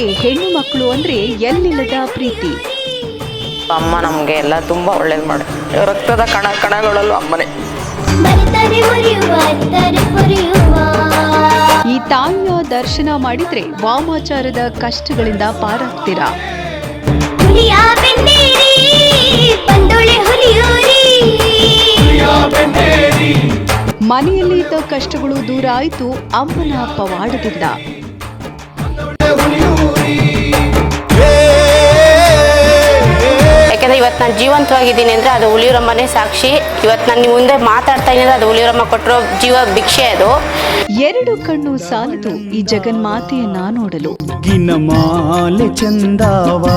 ಅವರಿಗೆ ಹೆಣ್ಣು ಮಕ್ಕಳು ಅಂದ್ರೆ ಎಲ್ಲಿಲ್ಲದ ಪ್ರೀತಿ? ಅಮ್ಮ ನಮಗೆ ಎಲ್ಲ ತುಂಬ ಒಳ್ಳೇದು ಮಾಡಿ ರಕ್ತದ ಕಣ ಕಣಗಳಲ್ಲೂ ಅಮ್ಮನೇ. ಈ ತಾಯಿಯ ದರ್ಶನ ಮಾಡಿದ್ರೆ ವಾಮಾಚಾರದ ಕಷ್ಟಗಳಿಂದ ಪಾರಾಗ್ತೀರಾ? ಮನೆಯಲ್ಲಿ ಇದ್ದ ಕಷ್ಟಗಳು ದೂರ ಆಯಿತು ಅಮ್ಮನ ಪವಾಡದಿಂದ ಯಾಕೆಂದ್ರೆ ಇವತ್ತು ನಾನು ಜೀವಂತವಾಗಿದ್ದೀನಿ ಅಂದರೆ ಅದು ಹುಲಿಯೂರಮ್ಮನೇ ಸಾಕ್ಷಿ. ಇವತ್ತು ನಾನು ನಿಮ್ಮ ಮುಂದೆ ಮಾತಾಡ್ತಾ ಇದ್ದೀನಿ ಅದು ಹುಲಿಯೂರಮ್ಮ ಕೊಟ್ಟಿರೋ ಜೀವ ಭಿಕ್ಷೆ ಅದು. ಎರಡು ಕಣ್ಣು ಸಾಲದು ಈ ಜಗನ್ಮಾತೆಯನ್ನ ನೋಡಲು. ಮುಗ್ಗಿನ ಮಾಲೆ ಚಂದಾವಾ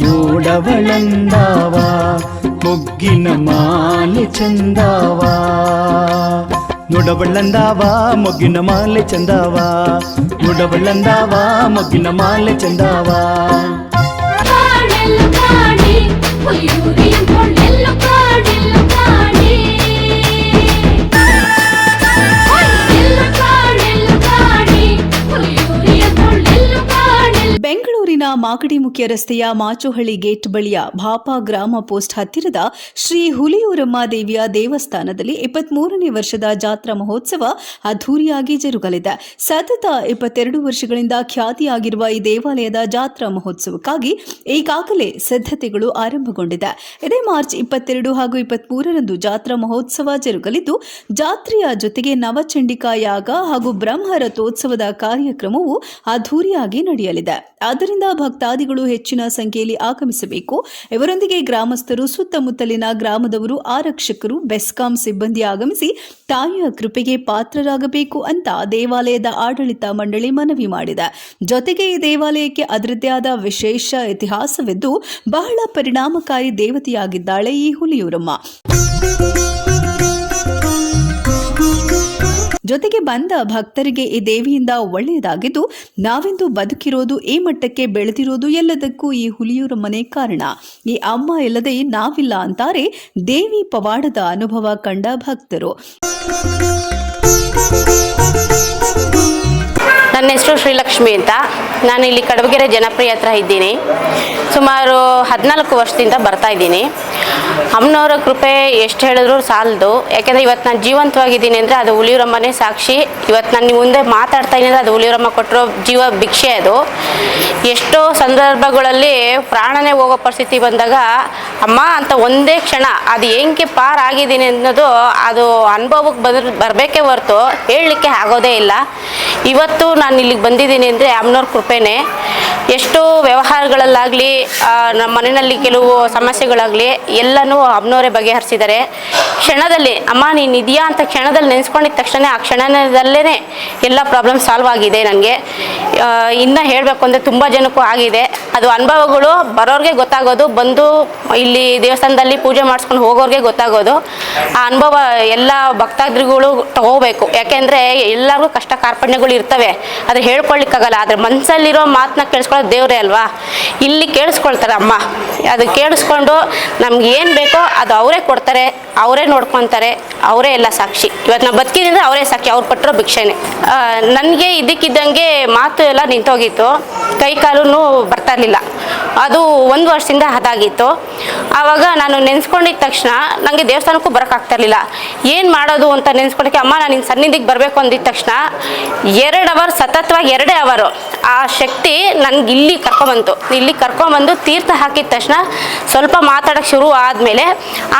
ಮೂಡವಳಂದಾವಾ ಮೊಗ್ಗಿನ ಮಾಲೆ ಚಂದಾವಾ. ನುಡಬಳ್ಳಂದಾವಾ ಮೊಗ್ಗಿನ ಮಾಲೆ ಚಂದಾವಾ ನುಡಬಳ್ಳಂದಾವಾ ಮೊಗ್ಗಿನ ಮಾಲೆ ಚಂದಾವಾ. ಕಾಡೆ ಹುಲಿಯೂರಿ ಅಂದ್ಕೊಳ್ಳೆಲ್ಲು ಮಾಗಡಿ ಮುಖ್ಯ ರಸ್ತೆಯ ಮಾಚೋಹಳ್ಳಿ ಗೇಟ್ ಬಳಿಯ ಭಾಪಾ ಗ್ರಾಮ ಪೋಸ್ಟ್ ಹತ್ತಿರದ ಶ್ರೀ ಹುಲಿಯೂರಮ್ಮ ದೇವಿಯ ದೇವಸ್ಥಾನದಲ್ಲಿ ಇಪ್ಪತ್ಮೂರನೇ ವರ್ಷದ ಜಾತ್ರಾ ಮಹೋತ್ಸವ ಅದ್ದೂರಿಯಾಗಿ ಜರುಗಲಿದೆ. ಸತತ ಇಪ್ಪತ್ತೆರಡು ವರ್ಷಗಳಿಂದ ಖ್ಯಾತಿಯಾಗಿರುವ ಈ ದೇವಾಲಯದ ಜಾತ್ರಾ ಮಹೋತ್ಸವಕ್ಕಾಗಿ ಈಗಾಗಲೇ ಸಿದ್ಧತೆಗಳು ಆರಂಭಗೊಂಡಿದೆ. ಇದೇ ಮಾರ್ಚ್ ಇಪ್ಪತ್ತೆರಡು ಹಾಗೂ ಇಪ್ಪತ್ಮೂರರಂದು ಜಾತ್ರಾ ಮಹೋತ್ಸವ ಜರುಗಲಿದ್ದು, ಜಾತ್ರೆಯ ಜೊತೆಗೆ ನವಚಂಡಿಕಾ ಯಾಗ ಹಾಗೂ ಬ್ರಹ್ಮ ರಥೋತ್ಸವದ ಕಾರ್ಯಕ್ರಮವು ಅದ್ದೂರಿಯಾಗಿ ನಡೆಯಲಿದೆ. ಆದ್ದರಿಂದ ಭಕ್ತಾದಿಗಳು ಹೆಚ್ಚಿನ ಸಂಖ್ಯೆಯಲ್ಲಿ ಆಗಮಿಸಬೇಕು. ಇವರೊಂದಿಗೆ ಗ್ರಾಮಸ್ಥರು, ಸುತ್ತಮುತ್ತಲಿನ ಗ್ರಾಮದವರು, ಆರಕ್ಷಕರು, ಬೆಸ್ಕಾಂ ಸಿಬ್ಬಂದಿ ಆಗಮಿಸಿ ತಾಯಿಯ ಕೃಪೆಗೆ ಪಾತ್ರರಾಗಬೇಕು ಅಂತ ದೇವಾಲಯದ ಆಡಳಿತ ಮಂಡಳಿ ಮನವಿ ಮಾಡಿದೆ. ಜೊತೆಗೆ ಈ ದೇವಾಲಯಕ್ಕೆ ಅದರದ್ದೇ ಆದ ವಿಶೇಷ ಇತಿಹಾಸವಿದ್ದು ಬಹಳ ಪರಿಣಾಮಕಾರಿ ದೇವತೆಯಾಗಿದ್ದಾಳೆ ಈ ಹುಲಿಯೂರಮ್ಮ. ಜೊತೆಗೆ ಬಂದ ಭಕ್ತರಿಗೆ ಈ ದೇವಿಯಿಂದ ಒಳ್ಳೆಯದಾಗಿದ್ದು, ನಾವೆಂದು ಬದುಕಿರೋದು ಈ ಮಟ್ಟಕ್ಕೆ ಬೆಳೆದಿರೋದು ಎಲ್ಲದಕ್ಕೂ ಈ ಹುಲಿಯೂರ ಮನೆ ಕಾರಣ. ಈ ಅಮ್ಮ ಇಲ್ಲದೆ ನಾವಿಲ್ಲ ಅಂತಾರೆ ದೇವಿ ಪವಾಡದ ಅನುಭವ ಕಂಡ ಭಕ್ತರು. ನನ್ನ ಹೆಸರು ಶ್ರೀಲಕ್ಷ್ಮಿ ಅಂತ. ನಾನು ಇಲ್ಲಿ ಕಡಬಗೆರೆ ಜನಪ್ರಿಯ ಹತ್ರ ಇದ್ದೀನಿ. ಸುಮಾರು ಹದಿನಾಲ್ಕು ವರ್ಷದಿಂದ ಬರ್ತಾ ಇದ್ದೀನಿ. ಅಮ್ಮನವರ ಕೃಪೆ ಎಷ್ಟು ಹೇಳಿದ್ರು ಸಾಲದು. ಯಾಕೆಂದರೆ ಇವತ್ತು ನಾನು ಜೀವಂತವಾಗಿದ್ದೀನಿ ಅಂದರೆ ಅದು ಹುಲಿಯೂರಮ್ಮನೇ ಸಾಕ್ಷಿ. ಇವತ್ತು ನಾನು ಮುಂದೆ ಮಾತಾಡ್ತಾ ಇದ್ದೀನಿ ಅಂದರೆ ಅದು ಹುಲಿಯೂರಮ್ಮ ಕೊಟ್ಟಿರೋ ಜೀವ ಭಿಕ್ಷೆ ಅದು. ಎಷ್ಟೋ ಸಂದರ್ಭಗಳಲ್ಲಿ ಪ್ರಾಣನೇ ಹೋಗೋ ಪರಿಸ್ಥಿತಿ ಬಂದಾಗ, ಅಮ್ಮ, ಅಂತ ಒಂದೇ ಕ್ಷಣ, ಅದು ಹೆಂಗೆ ಪಾರ್ ಆಗಿದ್ದೀನಿ ಅನ್ನೋದು ಅದು ಅನುಭವಕ್ಕೆ ಬಂದ್ರೆ ಬರಬೇಕೇ ಹೊರತು, ಹೇಳಲಿಕ್ಕೆ ಆಗೋದೇ ಇಲ್ಲ. ಇವತ್ತು ನಾನು ಇಲ್ಲಿಗೆ ಬಂದಿದ್ದೀನಿ ಅಂದರೆ ಅಮ್ಮನವ್ರ ಕೃಪೆನೇ. ಎಷ್ಟು ವ್ಯವಹಾರಗಳಲ್ಲಾಗಲಿ ನಮ್ಮ ಮನೆಯಲ್ಲಿ ಕೆಲವು ಸಮಸ್ಯೆಗಳಾಗಲಿ ಎಲ್ಲನೂ ಅಮ್ಮನವರೇ ಬಗೆಹರಿಸಿದ್ದಾರೆ. ಕ್ಷಣದಲ್ಲಿ, ಅಮ್ಮ, ನೀನು ಇದೆಯಾ? ಅಂತ ಕ್ಷಣದಲ್ಲಿ ನೆನೆಸ್ಕೊಂಡಿದ್ದ ತಕ್ಷಣ ಆ ಕ್ಷಣದಲ್ಲೇ ಎಲ್ಲ ಪ್ರಾಬ್ಲಮ್ ಸಾಲ್ವ್ ಆಗಿದೆ ನನಗೆ. ಇನ್ನು ಹೇಳಬೇಕು ಅಂದರೆ ತುಂಬ ಜನಕ್ಕೂ ಆಗಿದೆ. ಅದು ಅನುಭವಗಳು ಬರೋರಿಗೆ ಗೊತ್ತಾಗೋದು, ಬಂದು ಇಲ್ಲಿ ದೇವಸ್ಥಾನದಲ್ಲಿ ಪೂಜೆ ಮಾಡಿಸ್ಕೊಂಡು ಹೋಗೋರಿಗೆ ಗೊತ್ತಾಗೋದು. ಆ ಅನುಭವ ಎಲ್ಲ ಭಕ್ತಾದಿಗಳು ತಗೋಬೇಕು. ಯಾಕೆಂದರೆ ಎಲ್ಲರಿಗೂ ಕಷ್ಟ ಕಾರ್ಪಣ್ಯಗಳು ಇರ್ತವೆ. ಅದು ಹೇಳ್ಕೊಳ್ಳಿಕ್ಕಾಗಲ್ಲ ಆದರೆ ಮನಸ್ಸಲ್ಲಿರೋ ಮಾತನ್ನ ಕೇಳಿಸ್ಕೊಳ್ಳೋದು ದೇವರೇ ಅಲ್ವಾ? ಇಲ್ಲಿ ಕೇಳಿಸ್ಕೊಳ್ತಾರೆ ಅಮ್ಮ. ಅದು ಕೇಳಿಸ್ಕೊಂಡು ನಮ್ಗೆ ಏನು ಬೇಕೋ ಅದು ಅವರೇ ಕೊಡ್ತಾರೆ, ಅವರೇ ನೋಡ್ಕೊತಾರೆ, ಅವರೇ ಎಲ್ಲ ಸಾಕ್ಷಿ. ಇವತ್ತು ನಾವು ಬದುಕಿದ್ರೆ ಅವರೇ ಸಾಕ್ಷಿ, ಅವ್ರು ಕೊಟ್ಟಿರೋ ಭಿಕ್ಷೆನೇ. ನನಗೆ ಇದಕ್ಕಿದ್ದಂಗೆ ಮಾತು ಎಲ್ಲ ನಿಂತೋಗಿತ್ತು. ಕೈ ಕಾಲು ಬರ್ತಾ ಇರಲಿಲ್ಲ. ಅದು ಒಂದು ವರ್ಷದಿಂದ ಅದಾಗಿತ್ತು ಆವಾಗ ನಾನು ನೆನೆಸ್ಕೊಂಡಿದ್ದ ತಕ್ಷಣ ನನಗೆ ದೇವಸ್ಥಾನಕ್ಕೂ ಬರೋಕ್ಕಾಗ್ತಾ ಇರಲಿಲ್ಲ. ಏನು ಮಾಡೋದು ಅಂತ ನೆನೆಸ್ಕೊಳಕ್ಕೆ, ಅಮ್ಮ, ನಾನು ನಿನ್ನ ಸನ್ನಿಧಿಗೆ ಬರಬೇಕು ಅಂದಿದ್ದ ತಕ್ಷಣ ಎರಡು ಅವರ್, ಸತತವಾಗಿ ಎರಡೇ ಅವರು ಆ ಶಕ್ತಿ ನನಗೆ ಇಲ್ಲಿ ಕರ್ಕೊಂಬಂತು. ಇಲ್ಲಿ ಕರ್ಕೊಂಬಂದು ತೀರ್ಥ ಹಾಕಿದ ತಕ್ಷಣ ಸ್ವಲ್ಪ ಮಾತಾಡೋಕ್ಕೆ ಶುರು ಆದಮೇಲೆ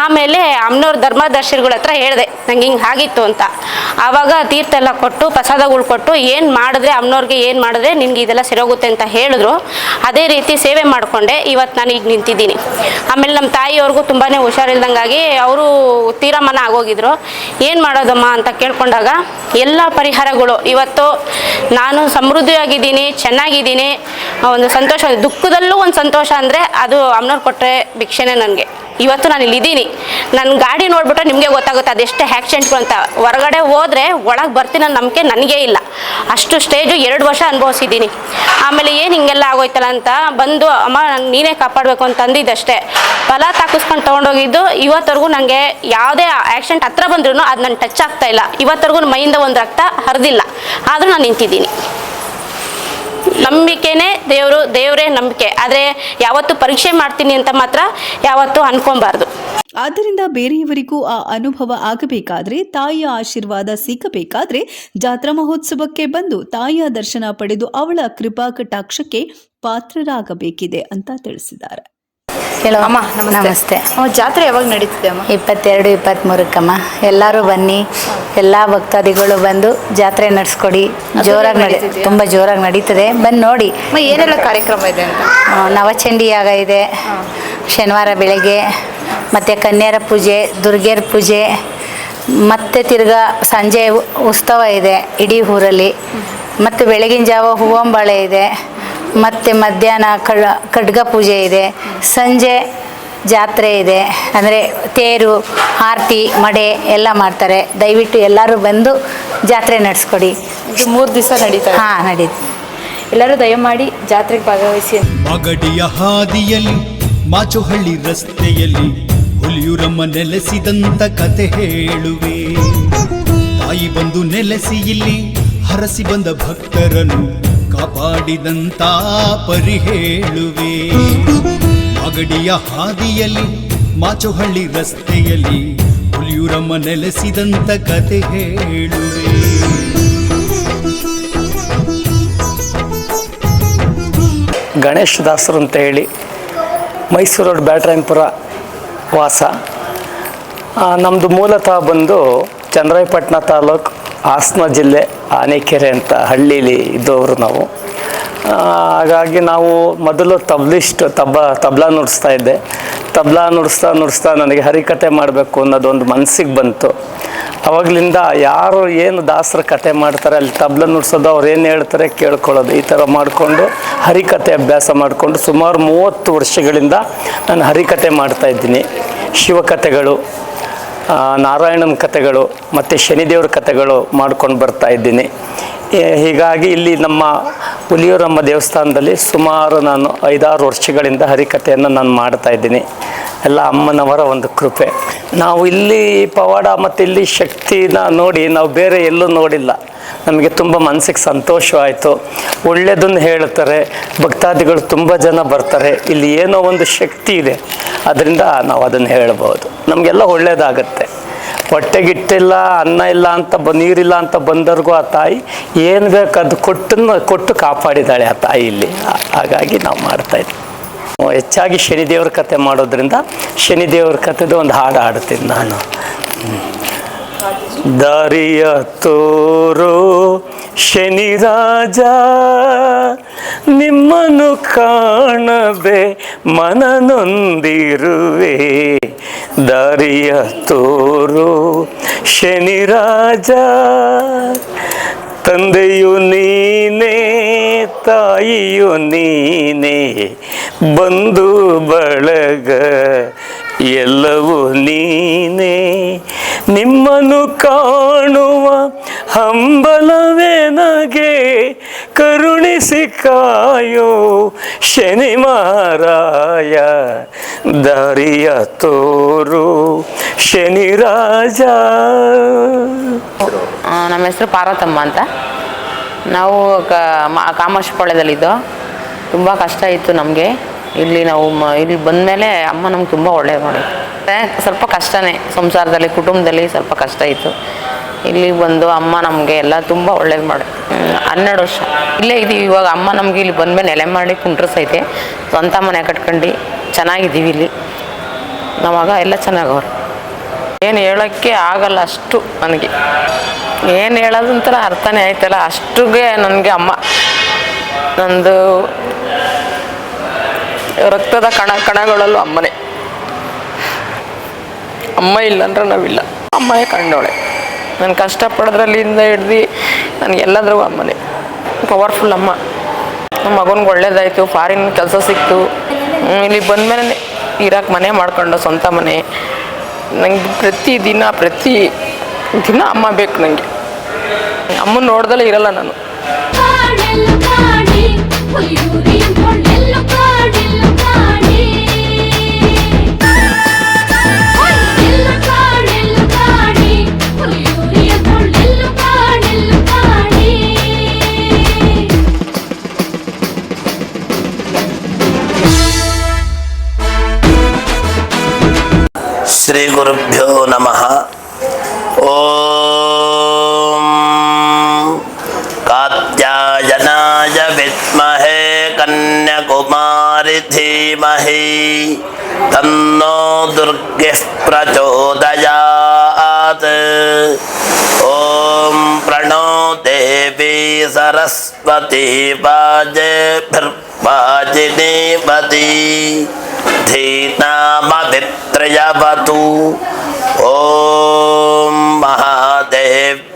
ಆಮೇಲೆ ಅಮ್ಮನವ್ರ ಧರ್ಮದರ್ಶಿಗಳ ಹತ್ರ ಹೇಳಿದೆ, ನಂಗೆ ಹಿಂಗೆ ಆಗಿತ್ತು ಅಂತ. ಆವಾಗ ತೀರ್ಥ ಎಲ್ಲ ಕೊಟ್ಟು, ಪ್ರಸಾದಗಳು ಕೊಟ್ಟು, ಏನು ಮಾಡಿದ್ರೆ, ಅಮ್ಮನವ್ರಿಗೆ ಏನು ಮಾಡಿದ್ರೆ ನಿನಗೆ ಇದೆಲ್ಲ ಸರಿಯೋಗುತ್ತೆ ಅಂತ ಹೇಳಿದ್ರು. ಅದೇ ರೀತಿ ಸೇವೆ ಮಾಡಿಕೊಂಡೆ ಇವತ್ತು ನಾನು ಈಗ ನಿಂತಿದ್ದೀನಿ. ಆಮೇಲೆ ನಮ್ಮ ತಾಯಿಯವ್ರಿಗೂ ತುಂಬಾ ಹುಷಾರಿಲ್ದಂಗಾಗಿ ಅವರು ತೀರಮನ ಆಗೋಗಿದ್ರು. ಏನು ಮಾಡೋದಮ್ಮ ಅಂತ ಕೇಳ್ಕೊಂಡಾಗ ಎಲ್ಲ ಪರಿಹಾರಗಳು ಇವತ್ತು ನಾನು ಸಮೃದ್ಧಿಯಾಗಿದ್ದೀನಿ, ಚೆನ್ನಾಗಿದ್ದೀನಿ, ಒಂದು ಸಂತೋಷ, ದುಃಖದಲ್ಲೂ ಒಂದು ಸಂತೋಷ ಅಂದರೆ ಅದು ಅಮ್ಮನವ್ರು ಕೊಟ್ಟರೆ ಭಿಕ್ಷೆನೇ ನನಗೆ. ಇವತ್ತು ನಾನು ಇಲ್ಲಿದ್ದೀನಿ. ನನ್ನ ಗಾಡಿ ನೋಡ್ಬಿಟ್ರೆ ನಿಮಗೆ ಗೊತ್ತಾಗುತ್ತೆ, ಅದೆಷ್ಟು ಆ್ಯಕ್ಸಿಡೆಂಟ್ಗಳು ಅಂತ. ಹೊರಗಡೆ ಹೋದರೆ ಒಳಗೆ ಬರ್ತೀನಿ ಅನ್ನೋ ನಂಬಿಕೆ ನನಗೇ ಇಲ್ಲ. ಅಷ್ಟು ಸ್ಟೇಜು ಎರಡು ವರ್ಷ ಅನುಭವಿಸಿದ್ದೀನಿ. ಆಮೇಲೆ ಏನು ಹಿಂಗೆಲ್ಲ ಆಗೋಯ್ತಲ್ಲ ಅಂತ ಬಂದು, ಅಮ್ಮ ನಂಗೆ ನೀನೇ ಕಾಪಾಡಬೇಕು ಅಂತ ಅಂದಿದ್ದಷ್ಟೇ. ಫಲ ತಾಕಿಸ್ಕೊಂಡು ತೊಗೊಂಡೋಗಿದ್ದು, ಇವತ್ತವರೆಗೂ ನನಗೆ ಯಾವುದೇ ಆ್ಯಕ್ಸಿಡೆಂಟ್ ಹತ್ರ ಬಂದ್ರೂ ಅದು ನನ್ನ ಟಚ್ ಆಗ್ತಾ ಇಲ್ಲ. ಇವತ್ತವರೆಗೂ ಮೈಯಿಂದ ಒಂದು ರಕ್ತ ಹರಿದಿಲ್ಲ. ಆದರೂ ನಾನು ನಿಂತಿದ್ದೀನಿ. ನಂಬಿಕೆನೇ ದೇವರು, ದೇವರೇ ನಂಬಿಕೆ. ಆದರೆ ಯಾವತ್ತು ಪರೀಕ್ಷೆ ಮಾಡ್ತೀನಿ ಅಂತ ಮಾತ್ರ ಯಾವತ್ತೂ ಅನ್ಕೊಬಾರ್ದು ಆದ್ದರಿಂದ ಬೇರೆಯವರಿಗೂ ಆ ಅನುಭವ ಆಗಬೇಕಾದ್ರೆ, ತಾಯಿಯ ಆಶೀರ್ವಾದ ಸಿಗಬೇಕಾದ್ರೆ, ಜಾತ್ರಾ ಮಹೋತ್ಸವಕ್ಕೆ ಬಂದು ತಾಯಿಯ ದರ್ಶನ ಪಡೆದು ಅವಳ ಕೃಪಾ ಕಟಾಕ್ಷಕ್ಕೆ ಪಾತ್ರರಾಗಬೇಕಿದೆ ಅಂತ ತಿಳಿಸಿದ್ದಾರೆ. ಕೆಲವು ಅಮ್ಮ ನಮಸ್ತೆ. ಜಾತ್ರೆ ಯಾವಾಗ ನಡೀತಿದೆ ಅಮ್ಮ? ಇಪ್ಪತ್ತೆರಡು ಇಪ್ಪತ್ತ್ಮೂರಕ್ಕಮ್ಮ ಎಲ್ಲರೂ ಬನ್ನಿ ಎಲ್ಲ ಭಕ್ತಾದಿಗಳು ಬಂದು ಜಾತ್ರೆ ನಡೆಸ್ಕೊಡಿ. ಜೋರಾಗಿ ನಡಿ? ತುಂಬ ಜೋರಾಗಿ ನಡೀತದೆ. ಬಂದು ನೋಡಿ. ಏನೆಲ್ಲ ಕಾರ್ಯಕ್ರಮ ಇದೆ ನವಚಂಡಿ ಯಾಗ ಇದೆ. ಶನಿವಾರ ಬೆಳಗ್ಗೆ ಮತ್ತು ಕನ್ಯರ ಪೂಜೆ ದುರ್ಗೆಯರ ಪೂಜೆ ಮತ್ತೆ ತಿರ್ಗಾ ಸಂಜೆ ಉತ್ಸವ ಇದೆ ಇಡೀ ಊರಲ್ಲಿ. ಮತ್ತು ಬೆಳಗಿನ ಜಾವ ಹೂವಂಬಾಳೆ ಇದೆ. ಮತ್ತು ಮಧ್ಯಾಹ್ನ ಕಡ್ ಖಡ್ಗ ಪೂಜೆ ಇದೆ ಸಂಜೆ ಜಾತ್ರೆ ಇದೆ ಅಂದರೆ ತೇರು ಆರತಿ ಮಡೆ ಎಲ್ಲ ಮಾಡ್ತಾರೆ. ದಯವಿಟ್ಟು ಎಲ್ಲರೂ ಬಂದು ಜಾತ್ರೆ ನಡೆಸ್ಕೊಡಿ. ಇದು ಮೂರು ದಿವಸ ನಡೀತಾ ಹಾ ಹಾಂ ನಡೀತು. ಎಲ್ಲರೂ ದಯಮಾಡಿ ಜಾತ್ರೆಗೆ ಭಾಗವಹಿಸಿ ಮಗಡಿಯ ಹಾದಿಯಲ್ಲಿ ಮಾಚುಹಳ್ಳಿ ರಸ್ತೆಯಲ್ಲಿ ಹುಲಿಯೂರಮ್ಮ ನೆಲೆಸಿದಂತ ಕತೆ ಹೇಳುವೆ. ತಾಯಿ ಬಂದು ನೆಲೆಸಿ ಇಲ್ಲಿ ಹರಸಿ ಬಂದ ಭಕ್ತರನ್ನು ಕಾಪಾಡಿದಂತ ಪರಿಹೇಳುವೆ. ಅಗಡಿಯ ಹಾದಿಯಲ್ಲಿ, ಮಾಚುಹಳ್ಳಿ ರಸ್ತೆಯಲ್ಲಿ ಹುಲಿಯೂರಮ್ಮ ನೆಲೆಸಿದಂತ ಕತೆ ಹೇಳುವೆ. ಗಣೇಶ್ ದಾಸರು ಅಂತ ಹೇಳಿ ಮೈಸೂರು ರೋಡ್ ಬ್ಯಾಟ್ರಾಯಂಪುರ ವಾಸ. ನಮ್ಮದು ಮೂಲತಃ ಬಂದು ಚಂದ್ರಾಯಪಟ್ಟಣ ತಾಲೂಕು ಹಾಸನ ಜಿಲ್ಲೆ. ಆನೆಕೆರೆ ಅಂತ ಹಳ್ಳೀಲಿ ಇದ್ದವರು ನಾವು. ಹಾಗಾಗಿ ನಾವು ಮೊದಲು ತಬ್ಲಿಸ್ಟ್ ತಬ್ಬ ತಬ್ಲಾ ನುಡಿಸ್ತಾ ಇದ್ದೆ. ತಬ್ಲಾ ನುಡಿಸ್ತಾ ನುಡಿಸ್ತಾ ನನಗೆ ಹರಿಕತೆ ಮಾಡಬೇಕು ಅನ್ನೋದೊಂದು ಮನಸ್ಸಿಗೆ ಬಂತು. ಅವಾಗಲಿಂದ ಯಾರು ಏನು ದಾಸರ ಕತೆ ಮಾಡ್ತಾರೆ, ಅಲ್ಲಿ ತಬ್ಲ ನುಡ್ಸೋದು ಅವ್ರು ಏನು ಹೇಳ್ತಾರೆ ಕೇಳ್ಕೊಳ್ಳೋದು. ಈ ಥರ ಮಾಡಿಕೊಂಡು ಹರಿಕತೆ ಅಭ್ಯಾಸ ಮಾಡಿಕೊಂಡು ಸುಮಾರು ಮೂವತ್ತು ವರ್ಷಗಳಿಂದ ನಾನು ಹರಿಕತೆ ಮಾಡ್ತಾಯಿದ್ದೀನಿ ಶಿವಕಥೆಗಳು ನಾರಾಯಣನ ಕಥೆಗಳು ಮತ್ತು ಶನಿದೇವ್ರ ಕಥೆಗಳು ಮಾಡ್ಕೊಂಡು ಬರ್ತಾ ಇದ್ದೀನಿ. ಹೀಗಾಗಿ ಇಲ್ಲಿ ನಮ್ಮ ಹುಲಿಯೂರಮ್ಮ ದೇವಸ್ಥಾನದಲ್ಲಿ ಸುಮಾರು ನಾನು ಐದಾರು ವರ್ಷಗಳಿಂದ ಹರಿಕಥೆಯನ್ನು ನಾನು ಮಾಡ್ತಾ ಇದ್ದೀನಿ. ಎಲ್ಲ ಅಮ್ಮನವರ ಒಂದು ಕೃಪೆ. ನಾವು ಇಲ್ಲಿ ಪವಾಡ ಮತ್ತು ಇಲ್ಲಿ ಶಕ್ತಿನ ನೋಡಿ ನಾವು ಬೇರೆ ಎಲ್ಲೂ ನೋಡಿಲ್ಲ. ನಮಗೆ ತುಂಬ ಮನಸ್ಸಿಗೆ ಸಂತೋಷವಾಯಿತು ಒಳ್ಳೆಯದನ್ನು ಹೇಳ್ತಾರೆ ಭಕ್ತಾದಿಗಳು ತುಂಬ ಜನ ಬರ್ತಾರೆ. ಇಲ್ಲಿ ಏನೋ ಒಂದು ಶಕ್ತಿ ಇದೆ. ಅದರಿಂದ ನಾವು ಅದನ್ನು ಹೇಳ್ಬೋದು ನಮಗೆಲ್ಲ ಒಳ್ಳೆಯದಾಗತ್ತೆ. ಹೊಟ್ಟೆಗಿಟ್ಟಿಲ್ಲ, ಅನ್ನ ಇಲ್ಲ ಅಂತ ಬ, ನೀರಿಲ್ಲ ಅಂತ ಬಂದವ್ರಿಗೂ ಆ ತಾಯಿ ಏನು ಬೇಕು ಅದು ಕೊಟ್ಟನ್ನು ಕೊಟ್ಟು ಕಾಪಾಡಿದ್ದಾಳೆ ಆ ತಾಯಿ ಇಲ್ಲಿ. ಹಾಗಾಗಿ ನಾವು ಮಾಡ್ತಾ ಇದ್ದೀವಿ ಹೆಚ್ಚಾಗಿ ಶನಿದೇವ್ರ ಕತೆ ಮಾಡೋದ್ರಿಂದ ಶನಿದೇವ್ರ ಕತೆದು ಒಂದು ಹಾಡು ಹಾಡ್ತೀನಿ ನಾನು. ದಾರಿಯ ತೋರೋ ಶನಿ ರಾಜ, ನಿಮ್ಮನ್ನು ಕಾಣದೆ ಮನನೊಂದಿರುವೆ. ದಾರಿಯ ತೋರೋ ಶನಿ ರಾಜ, ತಂದೆಯು ನೀನೇ, ತಾಯಿಯು ನೀನೇ ಬಂದು ಬಳಗ ಎಲ್ಲವೂ ನೀನೇ. ನಿಮ್ಮನ್ನು ಕಾಣುವ ಹಂಬಲವೇನಗೆ ಕರುಣಿಸಿ ಕಾಯೋ ಶನಿ ಮಾರಾಯ. ದಾರಿಯ ತೋರು ಶನಿ ರಾಜ. ನಮ್ಮ ಹೆಸರು ಪಾರ್ವತಮ್ಮ ಅಂತ. ನಾವು ಕ, ಮ- ಕಾಮಾಕ್ಷಿಪಾಳ್ಯದಲ್ಲಿದ್ದು ತುಂಬ ಕಷ್ಟ ಇತ್ತು ನಮಗೆ. ಇಲ್ಲಿ ನಾವು ಮ, ಇಲ್ಲಿ ಬಂದಮೇಲೆ ಅಮ್ಮ ನಮ್ಗೆ ತುಂಬ ಒಳ್ಳೇದು ಮಾಡಿ ಸ್ವಲ್ಪ ಕಷ್ಟನೇ, ಸಂಸಾರದಲ್ಲಿ, ಕುಟುಂಬದಲ್ಲಿ ಸ್ವಲ್ಪ ಕಷ್ಟ ಇತ್ತು. ಇಲ್ಲಿ ಬಂದು ಅಮ್ಮ ನಮಗೆ ಎಲ್ಲ ತುಂಬ ಒಳ್ಳೇದು ಮಾಡಿ ಹನ್ನೆರಡು ವರ್ಷ. ಇಲ್ಲೇ ಇದ್ದೀವಿ ಇವಾಗ ಅಮ್ಮ ನಮಗೆ ಇಲ್ಲಿ ಬಂದಮೇಲೆ ನೆಲೆ ಮಾಡಿ ಕುಂಟ್ರಸೈತೆ ಸ್ವಂತ ಮನೆ ಕಟ್ಕೊಂಡು ಚೆನ್ನಾಗಿದ್ದೀವಿ ಇಲ್ಲಿ. ನಾವಾಗ ಎಲ್ಲ ಚೆನ್ನಾಗವ್ರು. ಏನು ಹೇಳೋಕ್ಕೆ ಆಗಲ್ಲ ಅಷ್ಟು ನನಗೆ. ಏನು ಹೇಳೋದಂತ ಅರ್ಥನೇ ಆಯ್ತಲ್ಲ, ಅಷ್ಟುಗೆ ನನಗೆ ಅಮ್ಮ. ನಂದು ರಕ್ತದ ಕಣ ಕಣಗಳಲ್ಲೂ ಅಮ್ಮನೇ. ಅಮ್ಮ ಇಲ್ಲಂದ್ರೆ ನಾವಿಲ್ಲ. ಅಮ್ಮನೇ ಕಂಡವಳೆ. ನಾನು ಕಷ್ಟಪಡೋದ್ರಲ್ಲಿಂದ ಹಿಡ್ದು ನನಗೆಲ್ಲದ್ರಿಗೂ ಅಮ್ಮನೇ. ಪವರ್ಫುಲ್ ಅಮ್ಮ. ನಮ್ಮ ಮಗನಿಗೆ ಒಳ್ಳೇದಾಯಿತು, ಫಾರಿನ್ ಕೆಲಸ ಸಿಕ್ತು. ಇಲ್ಲಿ ಬಂದಮೇಲೆ ಇರೋಕೆ ಮನೆ ಮಾಡ್ಕೊಂಡು ಸ್ವಂತ ಮನೆ. ನಂಗೆ ಪ್ರತಿ ದಿನ ಪ್ರತಿ ದಿನ ಅಮ್ಮ ಬೇಕು ನನಗೆ ಅಮ್ಮನ ನೋಡ್ದಲ್ಲೇ ಇರಲ್ಲ ನಾನು. प्रचोदयात्। ॐ प्रणो देवी सरस्वती वाजेभिर्वाजिनीवती धीनामभित्रयवतु। ॐ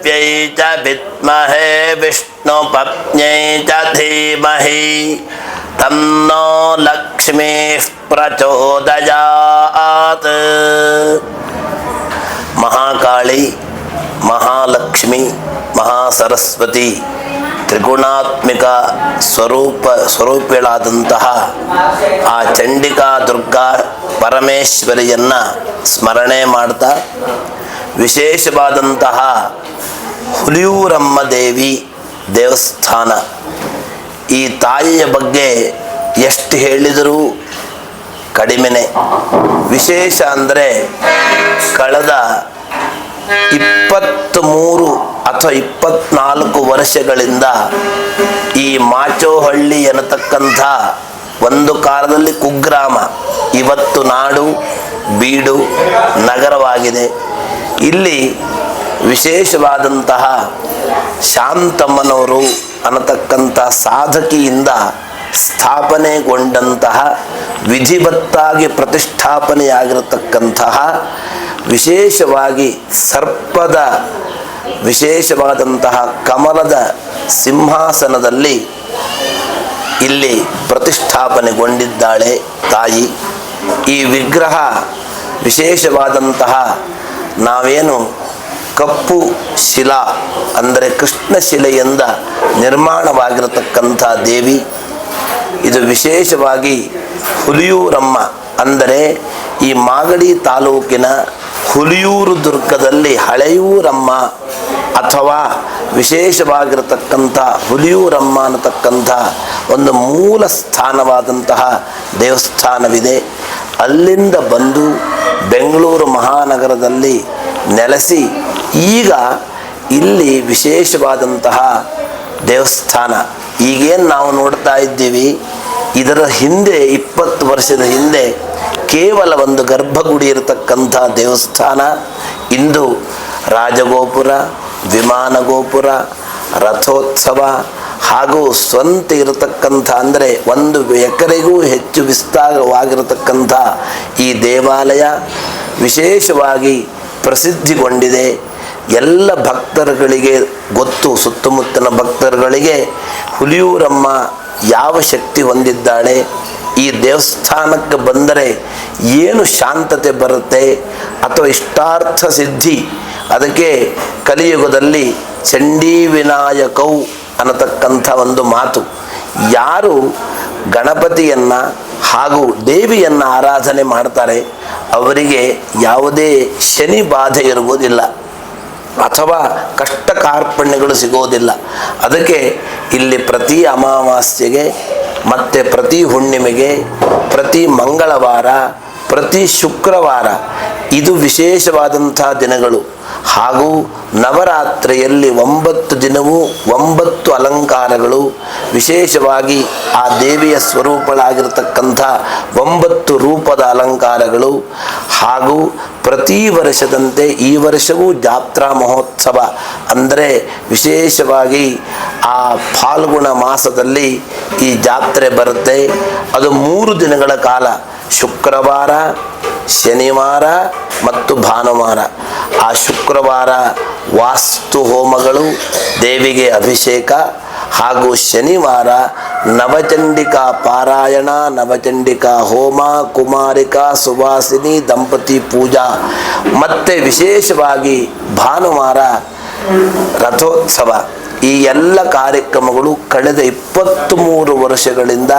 महादेव्यै च विद्महे विष्णुपत्न्यै च धीमहि तन्नो लक्ष्मीः प्रचोदयात् ಮಹಾಕಾಳಿ ಮಹಾಲಕ್ಷ್ಮಿ ಮಹಾಸರಸ್ವತಿ ತ್ರಿಗುಣಾತ್ಮಿಕ ಸ್ವರೂಪ ಸ್ವರೂಪಿಗಳಾದಂತಹ ಆ ಚಂಡಿಕಾ ದುರ್ಗಾ ಪರಮೇಶ್ವರಿಯನ್ನ ಸ್ಮರಣೆ ಮಾಡ್ತಾ ವಿಶೇಷವಾದಂತಹ ಹುಲಿಯೂರಮ್ಮ ದೇವಿ ದೇವಸ್ಥಾನ. ಈ ತಾಯಿಯ ಬಗ್ಗೆ ಎಷ್ಟು ಹೇಳಿದರೂ ಕಡಿಮೆನೆ. ವಿಶೇಷ ಅಂದರೆ ಕಳೆದ ಇಪ್ಪತ್ತ್ ಮೂರು ಅಥವಾ ಇಪ್ಪತ್ನಾಲ್ಕು ವರ್ಷಗಳಿಂದ ಈ ಮಾಚೋಹಳ್ಳಿ ಎನ್ನತಕ್ಕಂಥ ಒಂದು ಕಾಲದಲ್ಲಿ ಕುಗ್ರಾಮ, ಇವತ್ತು ನಾಡು, ಬೀಡು ನಗರವಾಗಿದೆ. ಇಲ್ಲಿ ವಿಶೇಷವಾದಂತಹ ಶಾಂತಮ್ಮನವರು ಅನ್ನತಕ್ಕಂಥ ಸಾಧಕಿಯಿಂದ ಸ್ಥಾಪನೆಗೊಂಡಂತಹ ವಿಧಿವತ್ತಾಗಿ ಪ್ರತಿಷ್ಠಾಪನೆಯಾಗಿರತಕ್ಕಂತಹ ವಿಶೇಷವಾಗಿ ಸರ್ಪದ ವಿಶೇಷವಾದಂತಹ ಕಮಲದ ಸಿಂಹಾಸನದಲ್ಲಿ ಇಲ್ಲಿ ಪ್ರತಿಷ್ಠಾಪನೆಗೊಂಡಿದ್ದಾಳೆ ತಾಯಿ. ಈ ವಿಗ್ರಹ ವಿಶೇಷವಾದಂತಹ ನಾವೇನು ಕಪ್ಪು ಶಿಲಾ ಅಂದರೆ ಕೃಷ್ಣ ಶಿಲೆಯಿಂದ ನಿರ್ಮಾಣವಾಗಿರತಕ್ಕಂಥ ದೇವಿ. ಇದು ವಿಶೇಷವಾಗಿ ಹುಲಿಯೂರಮ್ಮ ಅಂದರೆ ಈ ಮಾಗಡಿ ತಾಲೂಕಿನ ಹುಲಿಯೂರು ದುರ್ಗದಲ್ಲಿ ಹಳೆಯೂರಮ್ಮ ಅಥವಾ ವಿಶೇಷವಾಗಿರತಕ್ಕಂಥ ಹುಲಿಯೂರಮ್ಮ ಅನ್ನತಕ್ಕಂಥ ಒಂದು ಮೂಲ ಸ್ಥಾನವಾದಂತಹ ದೇವಸ್ಥಾನವಿದೆ. ಅಲ್ಲಿಂದ ಬಂದು ಬೆಂಗಳೂರು ಮಹಾನಗರದಲ್ಲಿ ನೆಲೆಸಿ ಈಗ ಇಲ್ಲಿ ವಿಶೇಷವಾದಂತಹ ದೇವಸ್ಥಾನ. ಈಗೇನು ನಾವು ನೋಡ್ತಾ ಇದ್ದೀವಿ, ಇದರ ಹಿಂದೆ ಇಪ್ಪತ್ತು ವರ್ಷದ ಹಿಂದೆ ಕೇವಲ ಒಂದು ಗರ್ಭಗುಡಿ ಇರತಕ್ಕಂಥ ದೇವಸ್ಥಾನ. ಇಂದು ರಾಜಗೋಪುರ ವಿಮಾನ ಗೋಪುರ ರಥೋತ್ಸವ ಹಾಗೂ ಸ್ವಂತ ಇರತಕ್ಕಂಥ ಅಂದರೆ ಒಂದು ಎಕರೆಗೂ ಹೆಚ್ಚು ವಿಸ್ತಾರವಾಗಿರತಕ್ಕಂಥ ಈ ದೇವಾಲಯ. ವಿಶೇಷವಾಗಿ ಪ್ರಸಿದ್ಧಿಗೊಂಡಿದೆ. ಎಲ್ಲ ಭಕ್ತರುಗಳಿಗೆ ಗೊತ್ತು ಸುತ್ತಮುತ್ತಲ ಭಕ್ತರುಗಳಿಗೆ ಹುಲಿಯೂರಮ್ಮ ಯಾವ ಶಕ್ತಿ ಹೊಂದಿದ್ದಾಳೆ? ಈ ದೇವಸ್ಥಾನಕ್ಕೆ ಬಂದರೆ ಏನು ಶಾಂತತೆ ಬರುತ್ತೆ? ಅಥವಾ ಇಷ್ಟಾರ್ಥ ಸಿದ್ಧಿ? ಅದಕ್ಕೆ ಕಲಿಯುಗದಲ್ಲಿ ಚಂಡೀ ವಿನಾಯಕೌ ಅನ್ನತಕ್ಕಂಥ ಒಂದು ಮಾತು. ಯಾರು ಗಣಪತಿಯನ್ನು ಹಾಗೂ ದೇವಿಯನ್ನು ಆರಾಧನೆ ಮಾಡ್ತಾರೆ, ಅವರಿಗೆ ಯಾವುದೇ ಶನಿ ಬಾಧೆ ಇರುವುದಿಲ್ಲ ಅಥವಾ ಕಷ್ಟ ಕಾರ್ಪಣ್ಯಗಳು ಸಿಗೋದಿಲ್ಲ ಅದಕ್ಕೆ ಇಲ್ಲಿ ಪ್ರತಿ ಅಮಾವಾಸ್ಯೆಗೆ ಮತ್ತು ಪ್ರತಿ ಹುಣ್ಣಿಮೆಗೆ, ಪ್ರತಿ ಮಂಗಳವಾರ, ಪ್ರತಿ ಶುಕ್ರವಾರ, ಇದು ವಿಶೇಷವಾದಂಥ ದಿನಗಳು. ಹಾಗೂ ನವರಾತ್ರಿಯಲ್ಲಿ ಒಂಬತ್ತು ದಿನವೂ ಒಂಬತ್ತು ಅಲಂಕಾರಗಳು ವಿಶೇಷವಾಗಿ ಆ ದೇವಿಯ ಸ್ವರೂಪಗಳಾಗಿರ್ತಕ್ಕಂಥ ಒಂಬತ್ತು ರೂಪದ ಅಲಂಕಾರಗಳು ಹಾಗೂ ಪ್ರತಿ ವರ್ಷದಂತೆ ಈ ವರ್ಷವೂ ಜಾತ್ರಾ ಮಹೋತ್ಸವ. ಅಂದರೆ ವಿಶೇಷವಾಗಿ ಆ ಫಾಲ್ಗುಣ ಮಾಸದಲ್ಲಿ ಈ ಜಾತ್ರೆ ಬರುತ್ತೆ. ಅದು ಮೂರು ದಿನಗಳ ಕಾಲ. ಶುಕ್ರವಾರ ಶನಿವಾರ ಮತ್ತು ಭಾನುವಾರ. ಆ ಶುಕ್ರವಾರ ವಾಸ್ತು ಹೋಮಗಳು, ದೇವಿಗೆ ಅಭಿಷೇಕ ಹಾಗೂ ಶನಿವಾರ ನವಚಂಡಿಕಾ ಪಾರಾಯಣ, ನವಚಂಡಿಕಾ ಹೋಮ, ಕುಮಾರಿಕಾ ಸುವಾಸಿನಿ, ದಂಪತಿ ಪೂಜಾ. ಮತ್ತೆ ವಿಶೇಷವಾಗಿ ಭಾನುವಾರ ರಥೋತ್ಸವ. ಈ ಎಲ್ಲ ಕಾರ್ಯಕ್ರಮಗಳು ಕಳೆದ ಇಪ್ಪತ್ತ್ ಮೂರು ವರ್ಷಗಳಿಂದ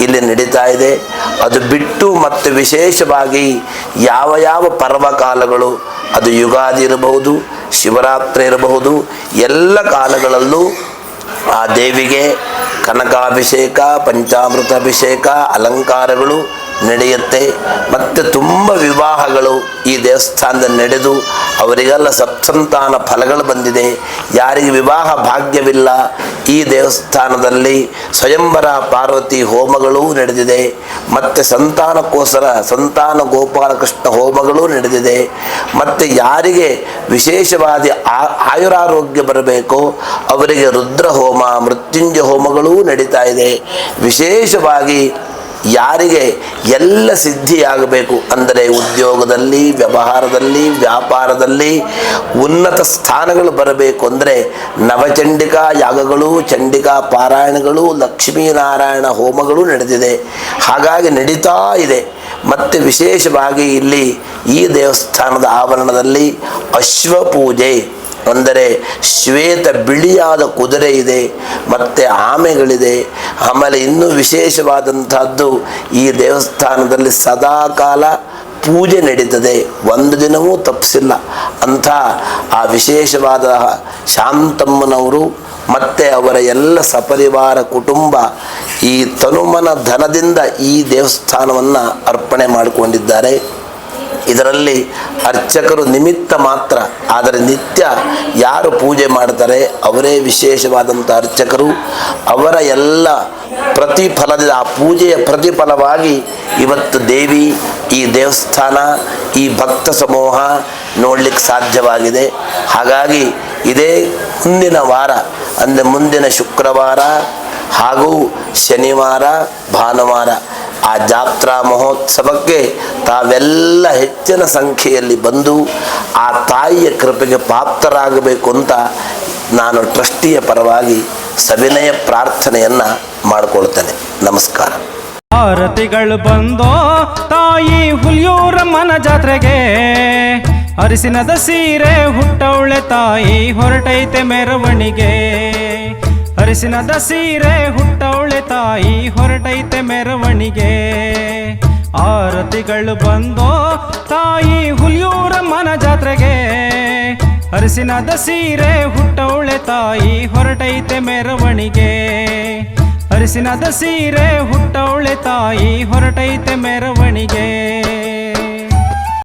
ಇಲ್ಲಿ ನಡೀತಾ ಇದೆ. ಅದು ಬಿಟ್ಟು ಮತ್ತು ವಿಶೇಷವಾಗಿ ಯಾವ ಯಾವ ಪರ್ವಕಾಲಗಳು, ಅದು ಯುಗಾದಿ ಇರಬಹುದು, ಶಿವರಾತ್ರಿ ಇರಬಹುದು, ಎಲ್ಲ ಕಾಲಗಳಲ್ಲೂ ಆ ದೇವಿಗೆ ಕನಕಾಭಿಷೇಕ ಪಂಚಾಮೃತ ಅಭಿಷೇಕ ಅಲಂಕಾರಗಳು ನಡೆಯುತ್ತೆ. ಮತ್ತು ತುಂಬ ವಿವಾಹಗಳು ಈ ದೇವಸ್ಥಾನದಲ್ಲಿ ನಡೆದು ಅವರಿಗೆಲ್ಲ ಸತ್ಸಂತಾನ ಫಲಗಳು ಬಂದಿದೆ. ಯಾರಿಗೆ ವಿವಾಹ ಭಾಗ್ಯವಿಲ್ಲ, ಈ ದೇವಸ್ಥಾನದಲ್ಲಿ ಸ್ವಯಂವರ ಪಾರ್ವತಿ ಹೋಮಗಳೂ ನಡೆದಿದೆ. ಮತ್ತು ಸಂತಾನಕ್ಕೋಸ್ಕರ ಸಂತಾನ ಗೋಪಾಲಕೃಷ್ಣ ಹೋಮಗಳು ನಡೆದಿದೆ. ಮತ್ತು ಯಾರಿಗೆ ವಿಶೇಷವಾದ ಆಯುರಾರೋಗ್ಯ ಬರಬೇಕು, ಅವರಿಗೆ ರುದ್ರ ಹೋಮ ಮೃತ್ಯುಂಜಯ ಹೋಮಗಳೂ ನಡೀತಾ ಇದೆ. ವಿಶೇಷವಾಗಿ ಯಾರಿಗೆ ಎಲ್ಲ ಸಿದ್ಧಿಯಾಗಬೇಕು ಅಂದರೆ ಉದ್ಯೋಗದಲ್ಲಿ, ವ್ಯವಹಾರದಲ್ಲಿ, ವ್ಯಾಪಾರದಲ್ಲಿ ಉನ್ನತ ಸ್ಥಾನಗಳು ಬರಬೇಕು ಅಂದರೆ ನವಚಂಡಿಕಾ ಯಾಗಗಳು, ಚಂಡಿಕಾ ಪಾರಾಯಣಗಳು, ಲಕ್ಷ್ಮೀನಾರಾಯಣ ಹೋಮಗಳು ನಡೆದಿದೆ. ಹಾಗಾಗಿ ನಡೀತಾ ಇದೆ. ಮತ್ತು ವಿಶೇಷವಾಗಿ ಇಲ್ಲಿ ಈ ದೇವಸ್ಥಾನದ ಆವರಣದಲ್ಲಿ ಅಶ್ವ ಪೂಜೆ ಅಂದರೆ ಶ್ವೇತ ಬಿಳಿಯಾದ ಕುದುರೆ ಇದೆ, ಮತ್ತು ಆಮೆಗಳಿದೆ. ಆಮೇಲೆ ಇನ್ನೂ ವಿಶೇಷವಾದಂತಹದ್ದು ಈ ದೇವಸ್ಥಾನದಲ್ಲಿ ಸದಾಕಾಲ ಪೂಜೆ ನಡೀತದೆ. ಒಂದು ದಿನವೂ ತಪ್ಪಿಸಿಲ್ಲ ಅಂಥ ಆ ವಿಶೇಷವಾದ ಶಾಂತಮ್ಮನವರು ಮತ್ತು ಅವರ ಎಲ್ಲ ಸಪರಿವಾರ ಕುಟುಂಬ ಈ ತನುಮನ ಧನದಿಂದ ಈ ದೇವಸ್ಥಾನವನ್ನು ಅರ್ಪಣೆ ಮಾಡಿಕೊಂಡಿದ್ದಾರೆ. ಇದರಲ್ಲಿ ಅರ್ಚಕರು ನಿಮಿತ್ತ ಮಾತ್ರ, ಆದರೆ ನಿತ್ಯ ಯಾರು ಪೂಜೆ ಮಾಡ್ತಾರೆ ಅವರೇ ವಿಶೇಷವಾದಂಥ ಅರ್ಚಕರು. ಅವರ ಎಲ್ಲ ಪ್ರತಿಫಲದ, ಆ ಪೂಜೆಯ ಪ್ರತಿಫಲವಾಗಿ ಇವತ್ತು ದೇವಿ ಈ ದೇವಸ್ಥಾನ, ಈ ಭಕ್ತ ಸಮೂಹ ನೋಡಲಿಕ್ಕೆ ಸಾಧ್ಯವಾಗಿದೆ. ಹಾಗಾಗಿ ಇದೇ ಮುಂದಿನ ವಾರ, ಅಂದರೆ ಮುಂದಿನ ಶುಕ್ರವಾರ ಹಾಗೂ ಶನಿವಾರ, ಭಾನುವಾರ ಆ ಜಾತ್ರಾ ಮಹೋತ್ಸವಕ್ಕೆ ತಾವೆಲ್ಲ ಹೆಚ್ಚಿನ ಸಂಖ್ಯೆಯಲ್ಲಿ ಬಂದು ಆ ತಾಯಿಯ ಕೃಪೆಗೆ ಪಾತ್ರರಾಗಬೇಕು ಅಂತ ನಾನು ಟ್ರಸ್ಟಿಯ ಪರವಾಗಿ ಸವಿನಯ ಪ್ರಾರ್ಥನೆಯನ್ನ ಮಾಡಿಕೊಳ್ತೇನೆ. ನಮಸ್ಕಾರ. ಆರತಿಗಳು ಬಂದೋ ತಾಯಿ ಹುಲಿಯೂರಮ್ಮನ ಜಾತ್ರೆಗೆ, ಅರಿಸಿನದ ಸೀರೆ ಹುಟ್ಟವಳೆ ತಾಯಿ ಹೊರಟೈತೆ ಮೆರವಣಿಗೆ. ಅರಿಸಿನದ ಸೀರೆ ಹುಟ್ಟವಳೆ ತಾಯಿ ಹೊರಟೈತೆ ಮೆರವಣಿಗೆ. ಆರತಿಗಳು ಬಂದೋ ತಾಯಿ ಹುಲಿಯೂರಮ್ಮನ ಜಾತ್ರೆಗೆ. ಅರಿಸಿನದ ಸೀರೆ ಹುಟ್ಟವಳೆ ತಾಯಿ ಹೊರಟೈತೆ ಮೆರವಣಿಗೆ. ಅರಿಸಿನದ ಸೀರೆ ಹುಟ್ಟವಳೆ ತಾಯಿ ಹೊರಟೈತೆ ಮೆರವಣಿಗೆ.